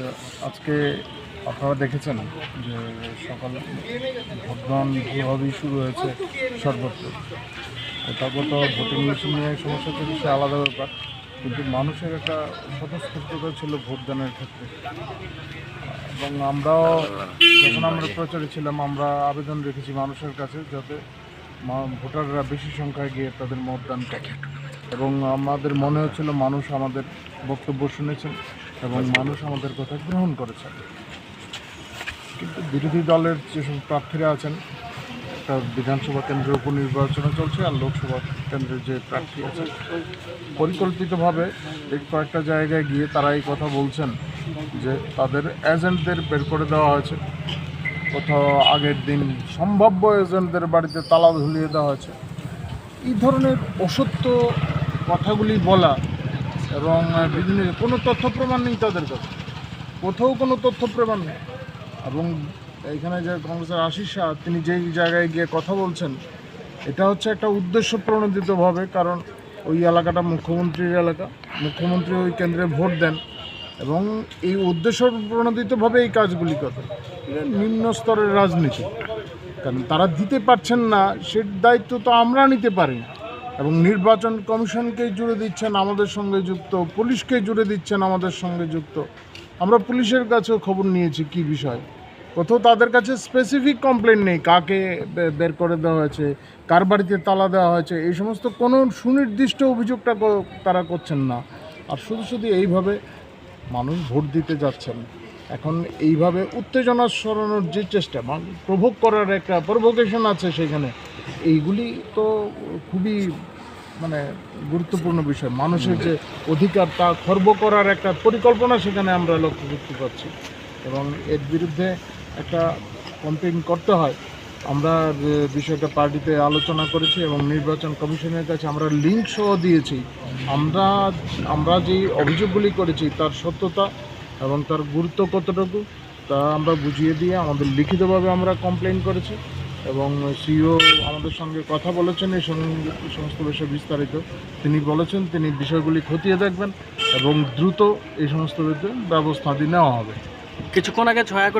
তো আজকে আপনারা দেখেছেন যে সকাল ভোটগ্রহণ যেভাবেই শুরু হয়েছে, সর্বত্র। তারপর তো ভোটিং মেশিন নিয়ে সমস্যা ছিল সে আলাদা ব্যাপার। কিন্তু মানুষের একটা স্বতঃস্ফূর্ততা ছিল ভোটদানের ক্ষেত্রে। এবং আমরাও যখন আমরা প্রচারে ছিলাম, আমরা আবেদন রেখেছি মানুষের কাছে যাতে ভোটাররা বেশি সংখ্যায় গিয়ে তাদের মতদান করে। এবং আমাদের মনে হচ্ছিল মানুষ আমাদের বক্তব্য শুনেছেন। এবং মানুষ আমাদের কথা গ্রহণ করেছেন কিন্তু বিরোধী দলের যেসব প্রার্থীরা আছেন একটা বিধানসভা কেন্দ্রের উপনির্বাচনও চলছে আর লোকসভা কেন্দ্রের যে প্রার্থী আছেন পরিকল্পিতভাবে এই কয়েকটা জায়গায় গিয়ে তারা এই কথা বলছেন যে তাদের এজেন্টদের বের করে দেওয়া হয়েছে। কোথাও আগের দিন সম্ভাব্য এজেন্টদের বাড়িতে তালা ঝুলিয়ে দেওয়া হয়েছে। এই ধরনের অসত্য কথাগুলি বলা এবং বিভিন্ন কোনো তথ্য প্রমাণ নেই তাদের কাছে। কোথাও কোনো তথ্য প্রমাণ নেই। এবং এখানে যে কংগ্রেসের আশিস শাহ, তিনি যেই জায়গায় গিয়ে কথা বলছেন, এটা হচ্ছে একটা উদ্দেশ্য প্রণোদিতভাবে কারণ ওই এলাকাটা মুখ্যমন্ত্রীর এলাকা। মুখ্যমন্ত্রী ওই কেন্দ্রে ভোট দেন এবং এই উদ্দেশ্য প্রণোদিতভাবে এই কাজগুলি করে নিম্ন স্তরের রাজনীতি। কারণ তারা দিতে পারছেন না, সে দায়িত্ব তো আমরা নিতে পারি না। এবং নির্বাচন কমিশনকে জুড়ে দিচ্ছেন, আমাদের সঙ্গে যুক্ত, পুলিশকে জুড়ে দিচ্ছেন, আমাদের সঙ্গে যুক্ত। আমরা পুলিশের কাছেও খবর নিয়েছি কি বিষয়। কোথাও তাদের কাছে স্পেসিফিক কমপ্লেন নেই, কাকে বের করে দেওয়া হয়েছে, কার বাড়িতে তালা দেওয়া হয়েছে, এই সমস্ত কোনো সুনির্দিষ্ট অভিযোগটা তারা করছেন না। আর শুধু শুধু এইভাবে মানুষ ভোট দিতে যাচ্ছেন। এখন এইভাবে উত্তেজনা সরানোর যে চেষ্টা প্রভোগ করার একটা প্রভোকেশন আছে সেখানে, এইগুলি তো খুবই মানে গুরুত্বপূর্ণ বিষয়। মানুষের যে অধিকার, তা খর্ব করার একটা পরিকল্পনা সেখানে আমরা লক্ষ্য করতে পারছি। এবং এর বিরুদ্ধে একটা কমপ্লেন করতে হয়। আমরা বিষয়টা পার্টিতে আলোচনা করেছি এবং নির্বাচন কমিশনের কাছে আমরা লিঙ্ক সহ দিয়েছি। আমরা আমরা যে অভিযোগগুলি করেছি, তার সত্যতা এবং তার গুরুত্ব কতটুকু, তা আমরা বুঝিয়ে দিয়ে আমাদের লিখিতভাবে আমরা কমপ্লেন করেছি এবং সিও আমাদের সঙ্গে কথা বলেছেন, এই সমস্ত বিষয়ে বিস্তারিত। তিনি বলেছেন, তিনি বিষয়গুলি খতিয়ে দেখবেন এবং দ্রুত এই সমস্ত ব্যবস্থা নেওয়া হবে। কিছুক্ষণ আগে ছয়া